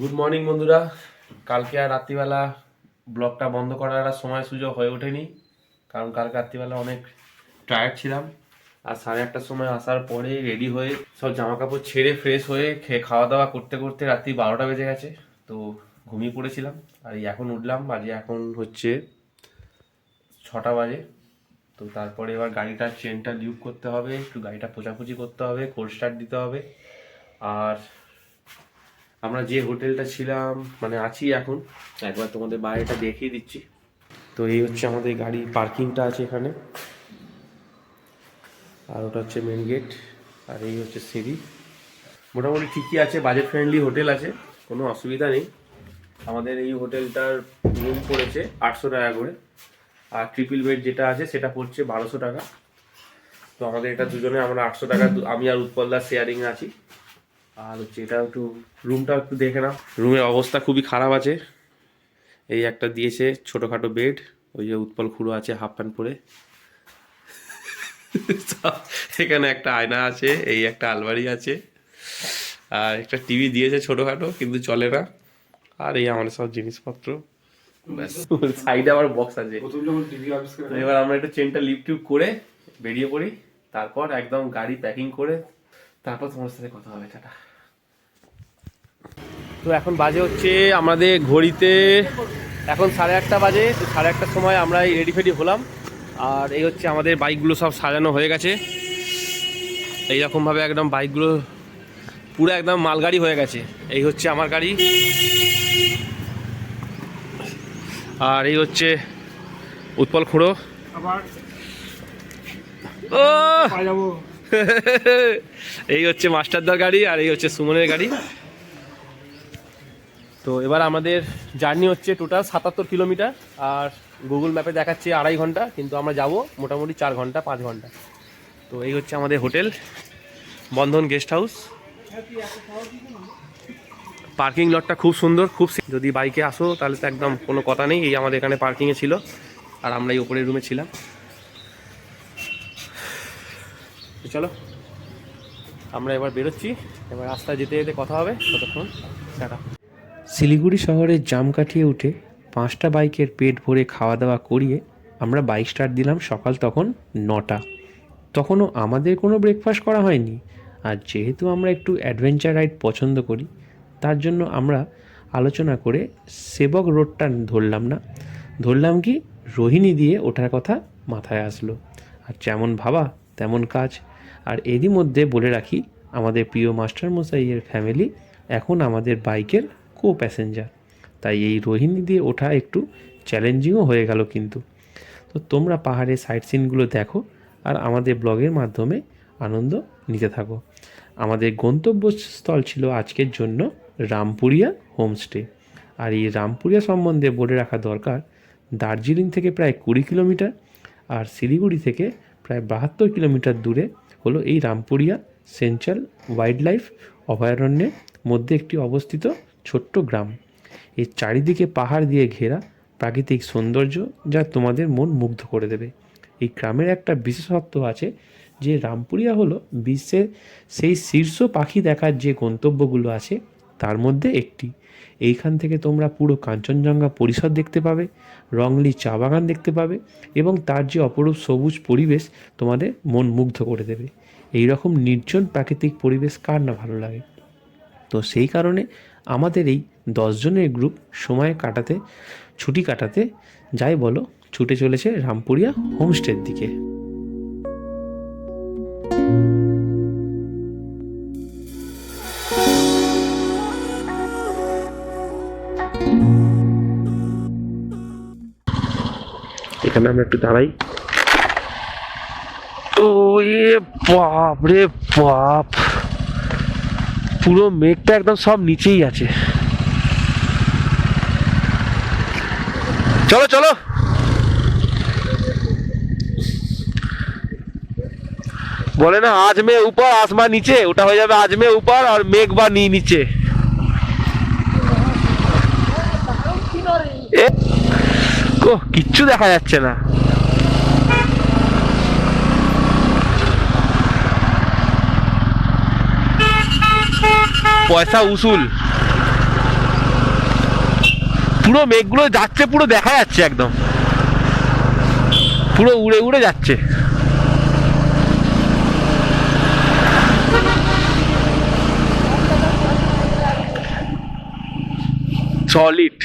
Good morning বন্ধুরা। কালকে আর রাত্রিবেলা ব্লগটা বন্ধ করার আর সময় সুযোগ হয়ে ওঠেনি, কারণ কালকে রাত্রিবেলা অনেক টায়ার্ড ছিলাম। আর সাড়ে আটটার সময় আসার পরে রেডি হয়ে সব জামা কাপড় ছেড়ে ফ্রেশ হয়ে খেয়ে খাওয়া দাওয়া করতে করতে রাত্রি বারোটা বেজে গেছে, তো ঘুমিয়ে পড়েছিলাম। আর এখন উঠলাম, বাজে এখন হচ্ছে ছটা বাজে। তো তারপরে এবার গাড়িটার চেনটা লিউক করতে হবে, একটু গাড়িটা পোচাপুচি করতে হবে কোল্ড স্টার্ট দিতে হবে। আর আমরা যে হোটেলটা ছিলাম মানে আছি এখন, একবার তোমাদের বাইরেটা দেখিয়ে দিচ্ছি। তো এই হচ্ছে আমাদের গাড়ি, পার্কিংটা আছে এখানে। আর ওটা হচ্ছে মেন গেট আর এই হচ্ছে সিঁড়ি। মোটামুটি ঠিকই আছে বাজেট ফ্রেন্ডলি হোটেল আছে, কোনো অসুবিধা নেই। আমাদের এই হোটেলটার রুম পড়েছে আটশো টাকা করে, আর ট্রিপল বেড যেটা আছে সেটা পড়ছে বারোশো টাকা। তো আমাদের এটা দুজনে আমরা আটশো টাকা, আমি আর উৎপলদার শেয়ারিং আছি। আর হচ্ছে এটা একটু রুমটা একটু দেখে নাও। রুমের অবস্থা খুবই খারাপ আছে। এই একটা দিয়েছে ছোটোখাটো বেড ওই যে উৎপল খুঁড়ো আছে হাফ প্যান্ট পরে। এখানে একটা আয়না আছে এই একটা আলমারি আছে। আর একটা টিভি দিয়েছে ছোটোখাটো কিন্তু চলে না। আর এই আমাদের সব জিনিসপত্র। সাইডে আবার বক্স আছে। প্রথম যখন টিভি আবিষ্কার তো এবার আমরা একটা চেনটা লিপ টিউব করে বেরিয়ে পড়ি। তারপর একদম গাড়ি প্যাকিং করে তারপর তোমার সাথে কথা হবে টাটা। তো এখন বাজে হচ্ছে আমাদের ঘড়িতে এখন সাড়ে আটটা বাজে তো সাড়ে আটটার সময় আমরা এই রেডি ফেডি হলাম। আর এই হচ্ছে আমাদের বাইকগুলো সব সাজানো হয়ে গেছে। এইরকমভাবে একদম বাইকগুলো পুরো একদম মালগাড়ি হয়ে গেছে। এই হচ্ছে আমার গাড়ি। আর এই হচ্ছে উৎপল খুঁড়ো। এই হচ্ছে মাস্টারদার গাড়ি আর এই হচ্ছে সুমনের গাড়ি। তো এবার আমাদের জার্নি হচ্ছে টোটাল সাতাত্তর কিলোমিটার, আর গুগল ম্যাপে দেখাচ্ছে আড়াই ঘণ্টা, কিন্তু আমরা যাব মোটামুটি চার ঘণ্টা, পাঁচ ঘণ্টা। তো এই হচ্ছে আমাদের hotel, Bandhan guest house. Parking লটটা খুব সুন্দর, খুব যদি বাইকে আসো তাহলে তো একদম কোনো কথা নেই, এই আমাদের এখানে পার্কিংয়ে ছিল, আর আমরা এই ওপরের রুমে ছিলাম। চলো, আমরা এবার বেরোচ্ছি, এবার রাস্তায় যেতে যেতে কথা হবে, ততক্ষণ, টাটা। শিলিগুড়ি শহরের জাম কাটিয়ে উঠে পাঁচটা বাইকের পেট ভরে খাওয়া দাওয়া করিয়ে আমরা বাইক স্টার্ট দিলাম সকাল তখন নটা। তখনও আমাদের কোনো ব্রেকফাস্ট করা হয়নি। আর যেহেতু আমরা একটু অ্যাডভেঞ্চার রাইড পছন্দ করি, তার জন্য আমরা আলোচনা করে সেবক রোডটা ধরলাম না। ধরলাম কি, রোহিণী দিয়ে ওঠার কথা মাথায় আসলো। আর যেমন ভাবা, তেমন কাজ। আর এরই মধ্যে বলে রাখি, আমাদের প্রিয় মাস্টার মশাইয়ের ফ্যামিলি এখন আমাদের বাইকের কো প্যাসেঞ্জার তাই এই রোহিণী দিয়ে ওঠা একটু চ্যালেঞ্জিংও হয়ে গেল কিন্তু। তো তোমরা পাহাড়ের সাইট সিনগুলো দেখো আর আমাদের ব্লগের মাধ্যমে আনন্দ নিতে থাকো। আমাদের গন্তব্যস্থল ছিল আজকের জন্য রামপুরিয়া হোমস্টে আর এই রামপুরিয়া সম্বন্ধে বলে রাখা দরকার, দার্জিলিং থেকে প্রায় কুড়ি কিলোমিটার আর শিলিগুড়ি থেকে প্রায় বাহাত্তর কিলোমিটার দূরে হলো এই রামপুরিয়া সেন্ট্রাল ওয়াইল্ড লাইফ অভয়ারণ্যের মধ্যে একটি অবস্থিত ছোট্ট গ্রাম। এর চারিদিকে পাহাড় দিয়ে ঘেরা প্রাকৃতিক সৌন্দর্য যা তোমাদের মন মুগ্ধ করে দেবে। এই গ্রামের একটা বিশেষত্ব আছে যে রামপুরিয়া হলো বিশ্বের সেই শীর্ষ পাখি দেখার যে গন্তব্যগুলো আছে, তার মধ্যে একটি। এইখান থেকে তোমরা পুরো কাঞ্চনজঙ্ঘা পরিসর দেখতে পাবে, রংলি চা বাগান দেখতে পাবে এবং তার যে অপরূপ সবুজ পরিবেশ তোমাদের মন মুগ্ধ করে দেবে। এই রকম নির্জন প্রাকৃতিক পরিবেশ কার না ভালো লাগে? তো সেই কারণে আমাদের এই দশজনের গ্রুপ সময় কাটাতে, ছুটি কাটাতে, যাই বলো, ছুটে চলেছে রামপুরিয়া হোমস্টের দিকে। এখানে আমরা একটু দাঁড়াই। ও এ বাপ রে বাপ। পুরো মেঘটা একদম সব নিচেই আছে। চলো চলো। বলে না আজ মে উপর আসমান নিচে। ওটা হয়ে যাবে আজ মে উপর আর মেঘ বা নি নিচে। কিচ্ছু দেখা যাচ্ছে না। পয়সা উসুল। পুরো মেঘগুলো যাচ্ছে পুরো দেখা যাচ্ছে একদম। পুরো উড়ে উড়ে যাচ্ছে। সলিড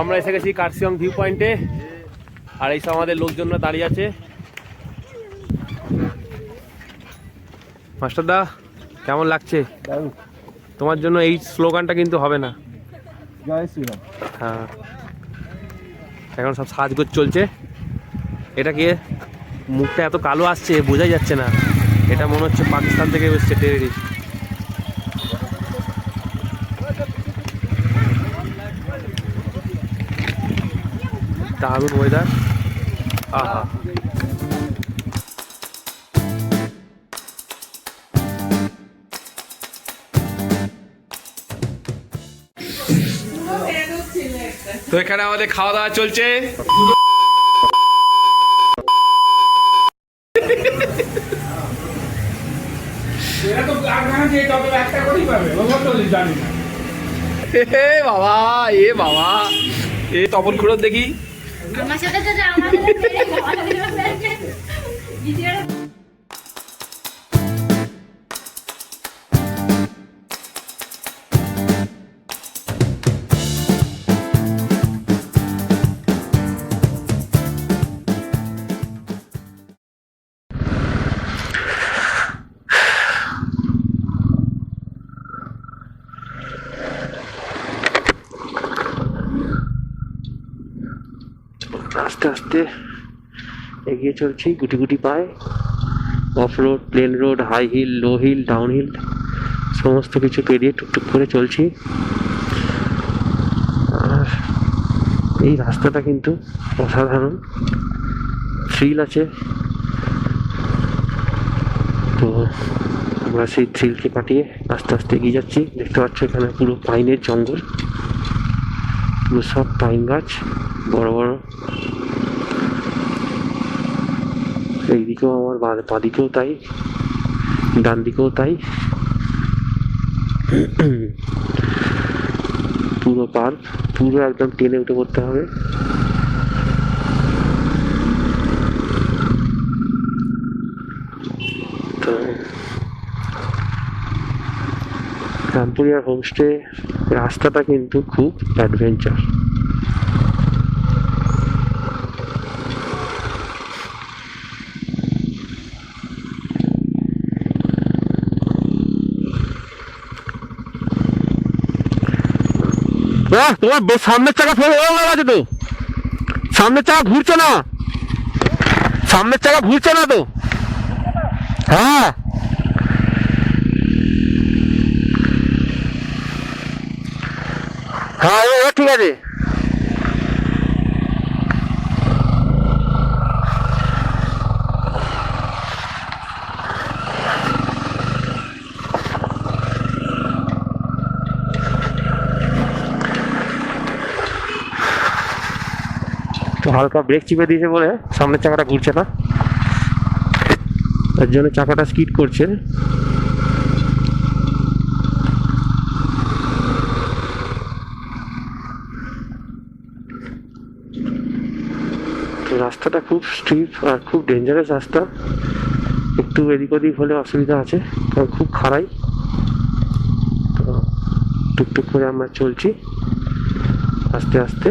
আমরা এসে গেছি কার্সিয়ং ভিউ পয়েন্টে আর এই সব আমাদের লোকজনরা দাঁড়িয়ে আছে। মাস্টারদা কেমন লাগছে? তোমার জন্য এই স্লোগানটা কিন্তু হবে না। জয় শ্রীরাম। হ্যাঁ। এখন সব সাজগোজ চলছে। এটা কি? মুখটা এত কালো আসছে বোঝাই যাচ্ছে না। এটা মনে হচ্ছে পাকিস্তান থেকে এসছে টেরিস্ট দারুণ ওয়েদার আহা। তো এখানে আমাদের খাওয়া দাওয়া চলছে। বাবা, এ বাবা। এ তপন খুঁড়ো দেখি। আমার সাথে তো আমাদের দ্বিতীয় আস্তে এগিয়ে চলছি, গুটি গুটি পায়ে। Off road plain road high hill low hill down hill সমস্ত কিছু পেরিয়ে টুকটুক করে চলছি। এই রাস্তাটা কিন্তু অসাধারণ। থ্রিল আছে। তো আমরা সেই থ্রিলকে কাটিয়ে আস্তে আস্তে এগিয়ে যাচ্ছি। দেখতে পাচ্ছ এখানে পুরো পাইনের জঙ্গল। পুরো সব পাইন গাছ, বড় বড় এইদিকেও আমার বা- দিকেও তাই, ডান দিকেও তাই। পুরো পার্ক পুরো একদম টেনে উঠে পড়তে হবে। রামপুরিয়ার হোমস্টে রাস্তাটা কিন্তু খুব অ্যাডভেঞ্চার তোমার সামনের চাকা ফেলে গেছে তো। সামনের চাকা ঘুরছে না। সামনের চাকা ঘুরছে না তো। হ্যাঁ। হ্যাঁ ঠিক আছে। হালকা ব্রেক চিপে দিয়েছে বলে সামনের চাকাটা ঘুরছে না। তার জন্য চাকাটা স্কিড করছে। রাস্তাটা খুব স্ট্রিপ আর খুব ডেঞ্জারাস রাস্তা। একটু এদিক ওদিক হলে অসুবিধা আছে, কারণ খুব খাড়াই। তো টুকটুক করে আমরা চলছি। আস্তে আস্তে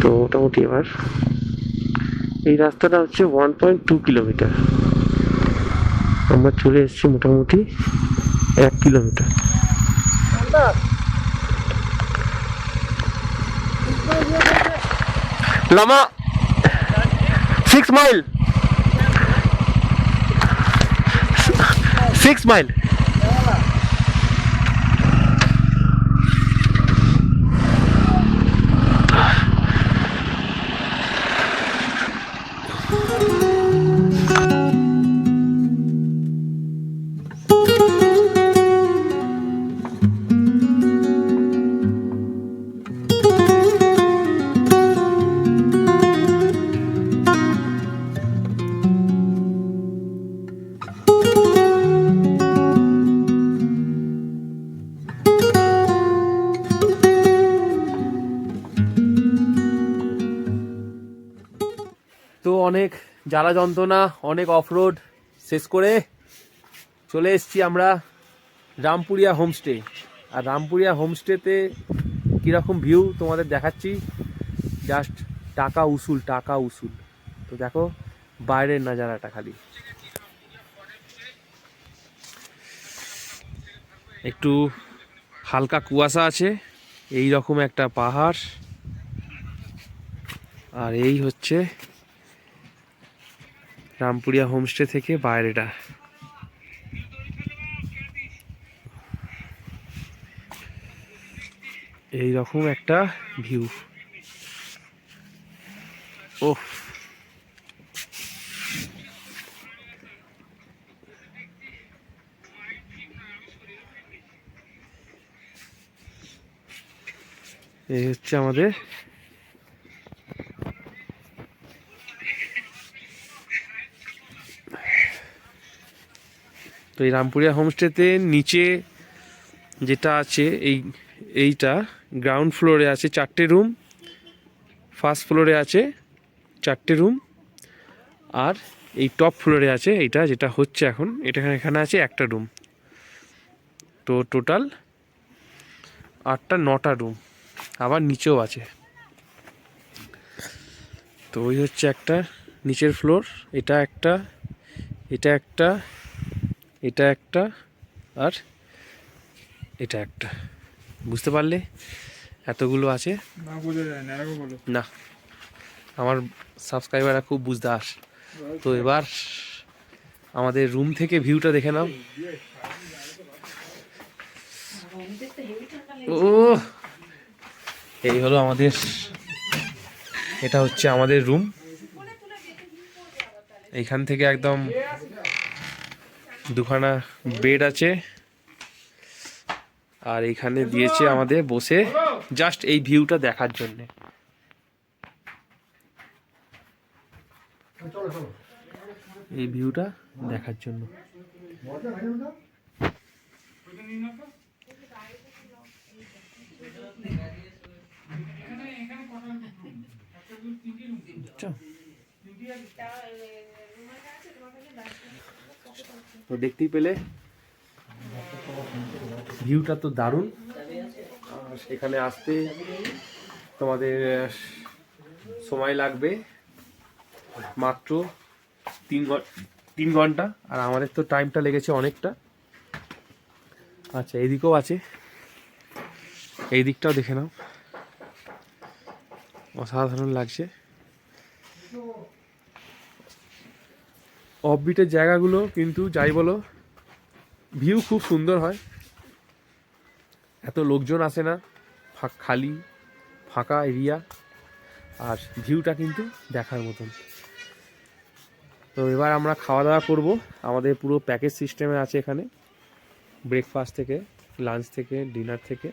তো মোটামুটি এবার। এই রাস্তাটা হচ্ছে ওয়ান পয়েন্ট টু কিলোমিটার আমরা চলে এসেছি মোটামুটি এক kilometre Lama six mile six mile অনেক জ্বালা যন্ত্রণা, অনেক অফরোড শেষ করে চলে এসেছি আমরা রামপুরিয়া হোমস্টে আর রামপুরিয়া হোমস্টেতে কীরকম ভিউ তোমাদের দেখাচ্ছি? জাস্ট টাকা উসুল টাকা উসুল। তো দেখো, বাইরের নাজারাটা খালি। একটু হালকা কুয়াশা আছে এই রকম একটা পাহাড়। আর এই হচ্ছে রামপুরিয়া হোমস্টে থেকে বাইরেটা। এই রকম একটা ভিউ। ওহ এই হচ্ছে আমাদের তো এই রামপুরিয়া হোমস্টেতে নিচে যেটা আছে, এই, এইটা গ্রাউন্ড ফ্লোরে আছে চারটে রুম ফার্স্ট ফ্লোরে আছে চারটে রুম আর এই টপ ফ্লোরে আছে এইটা যেটা হচ্ছে এখন, এটা এখানে আছে একটা রুম তো টোটাল আটটা, নটা রুম আবার নিচেও আছে। তো ওই হচ্ছে একটা, নিচের ফ্লোর এটা একটা এটা একটা এটা একটা আর এটা একটা। বুঝতে পারলে? এতগুলো আছে? না বোঝা যায় না না। আমার সাবস্ক্রাইবাররা খুব বুঝদার। তো এবার আমাদের রুম থেকে ভিউটা দেখে নাও। ও এই হলো আমাদের এটা হচ্ছে আমাদের রুম এইখান থেকে একদম দুখানা বেড আছে আর এখানে দিয়েছে আমাদের বসে জাস্ট এই ভিউটা দেখার জন্যে এই ভিউটা দেখার জন্য? তো দেখতেই পেলে। ভিউটা তো দারুণ। এখানে আসতে তোমাদের সময় লাগবে মাত্র তিন তিন ঘণ্টা। আর আমাদের তো টাইমটা লেগেছে অনেকটা। আচ্ছা এদিকেও আছে। এই দিকটাও দেখে নাও। অসাধারণ লাগছে। অফবিটের জায়গাগুলো কিন্তু যাই বলো ভিউ খুব সুন্দর হয়। এত লোকজন আসে না খালি, ফাঁকা এরিয়া আর ভিউটা কিন্তু দেখার মতন। তো এবার আমরা খাওয়া দাওয়া করব। আমাদের পুরো প্যাকেজ সিস্টেমে আছে এখানে। ব্রেকফাস্ট থেকে লাঞ্চ থেকে ডিনার থেকে।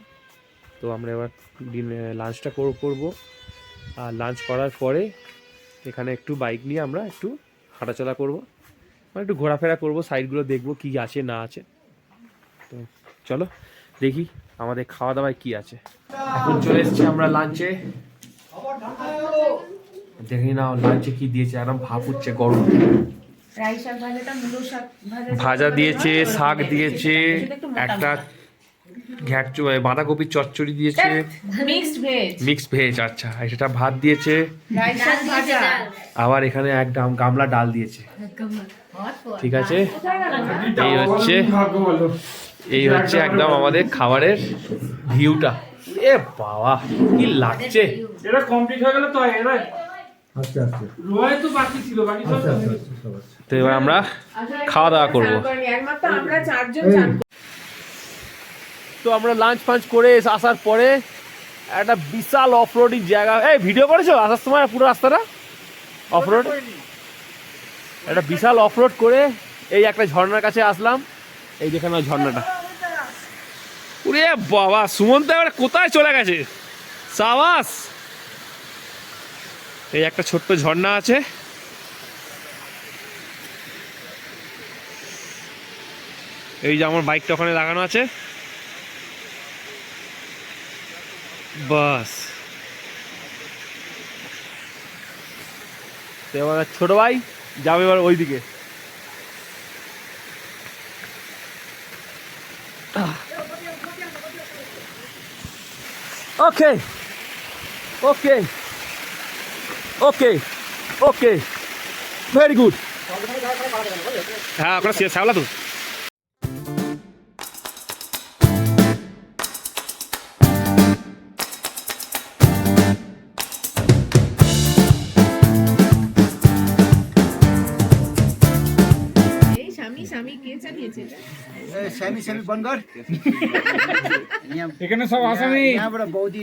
তো আমরা এবার লাঞ্চটা করব। আর লাঞ্চ করার পরে এখানে একটু বাইক নিয়ে আমরা একটু হাঁটাচলা করব। মানে একটু ঘোরাফেরা করব সাইডগুলো দেখব কি আছে না আছে। তো চলো দেখি আমাদের খাওয়া দাওয়ায় কি আছে। এখন চলে এসেছি আমরা লাঞ্চে দেখি না লাঞ্চে কি দিয়েছে একদম ভাপ উঠছে গরম। ভাজা দিয়েছে শাক দিয়েছে একটা ঘ্যাট চ- বাঁধাকপির চচ্চড়ি দিয়েছে। Mixed veg. আচ্ছা সেটা ভাত দিয়েছে। আবার এখানে এক গাম- গামলা ডাল দিয়েছে। ঠিক আছে? এই হচ্ছে এই হচ্ছে একদম আমাদের খাবারের ভিউটা। এ বাবা কি লাগছে? এটা কমপ্লিট হয়ে গেল তো এরা রোয় তো বাকি ছিল বাকি সব তো এবার আমরা খাওয়া দাওয়া করব। তো আমরা লাঞ্চ ফাঞ্চ করে এসে আসার পরে একটা বিশাল অফরোডিং জায়গা এই ভিডিও করেছ? আসার সময় পুরো রাস্তাটা? অফরোড একটা বিশাল অফরোড করে এই একটা ঝর্ণার কাছে আসলাম। এই যেখানে ওই ঝর্ণাটা। ওরে বাবা, সুমন্ত এবার কোথায় চলে গেছে? সাবাস! এই একটা ছোট্ট ঝর্ণা আছে। এই যে আমার বাইকটা ওখানে লাগানো আছে। বাস। এবার ছোট ভাই যাবে এবার ওইদিকে। ওকে ওকে ওকে ওকে ভেরি গুড হ্যাঁ আপনার শ্যাওলা তো। स्यामी स्यामी बन्द गर यहाँबाट बौद्धि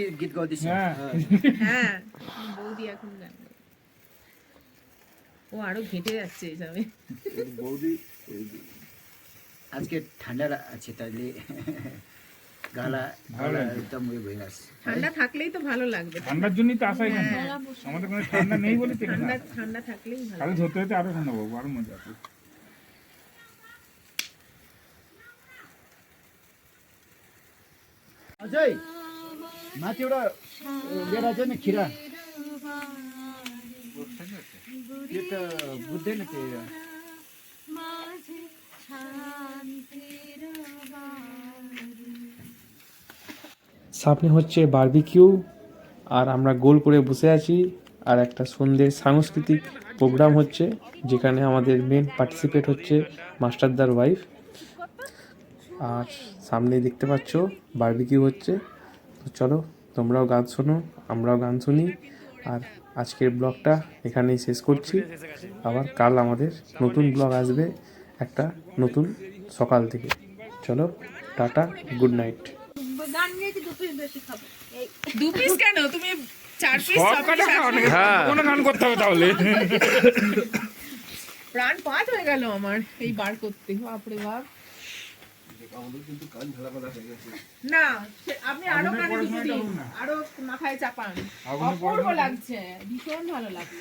ও আরও ঘেটে যাচ্ছে এইভাবে বৌদি আজকে ঠান্ডা আছে তাইলে। গালা একদম ঠান্ডা থাকলেই তো ভালো লাগবে। ঠান্ডার জন্যই তো আসাই হ্যাঁ। ঠান্ডা নেই বলে ঠান্ডা হ্যাঁ। ঠান্ডা থাকলেই ধরতে আরও ঠান্ডা পাবো আরও মজা अझै माथि एउटा लिएर चाहिँ नि खिरा त्यो त बुझ्दैन त्यो माझे शांतीर সামনে হচ্ছে বারবিকিউ আর আমরা গোল করে বসে আছি আর একটা সন্ধ্যের সাংস্কৃতিক প্রোগ্রাম হচ্ছে যেখানে আমাদের মেন পার্টিসিপেট হচ্ছে মাস্টারদার ওয়াইফ আর সামনে দেখতে পাচ্ছ বারবিকিউ হচ্ছে। তো চলো তোমরাও গান শোনো আমরাও গান শুনি। আর আজকের ব্লগটা এখানেই শেষ করছি। আবার কাল আমাদের নতুন ব্লগ আসবে একটা নতুন সকাল থেকে। চলো টাটা গুড নাইট দু পিস কেন? তুমি চার পিস হ্যাঁ। কোনো গান করতে হবে তাহলে। প্রাণ পাত হয়ে গেল আমার এই বার করতে। বাপরে বাপ। না আপনি আরও কানে দুটো দিন। আরও মাথায় চাপান। অপূর্ব লাগছে ভীষণ ভালো লাগল।